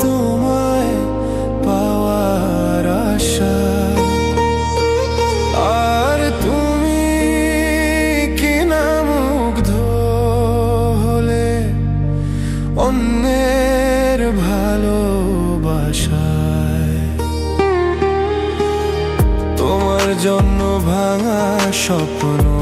তোমায় পাওয়ার আশা। আর তুমি মুগ্ধ হলে অন্যের ভালোবাসায়। তোমার জন্য ভাঙা স্বপ্ন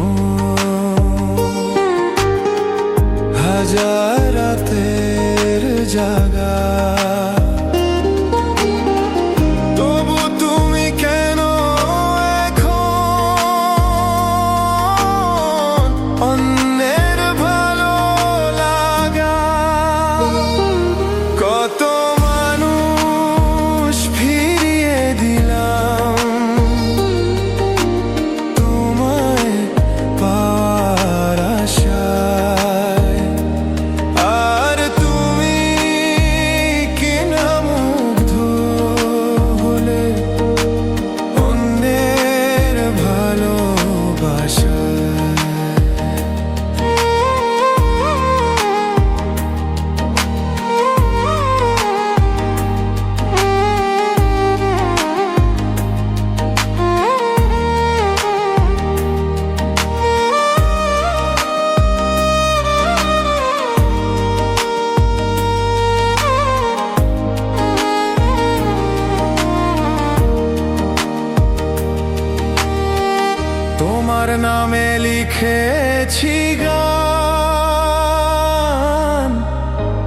নামে লিখেছি গান।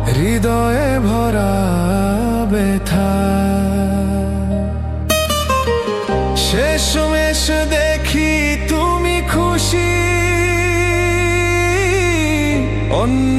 হৃদয়ে ভরা ব্যথা। শেষমেশ দেখি তুমি খুশি। অন্য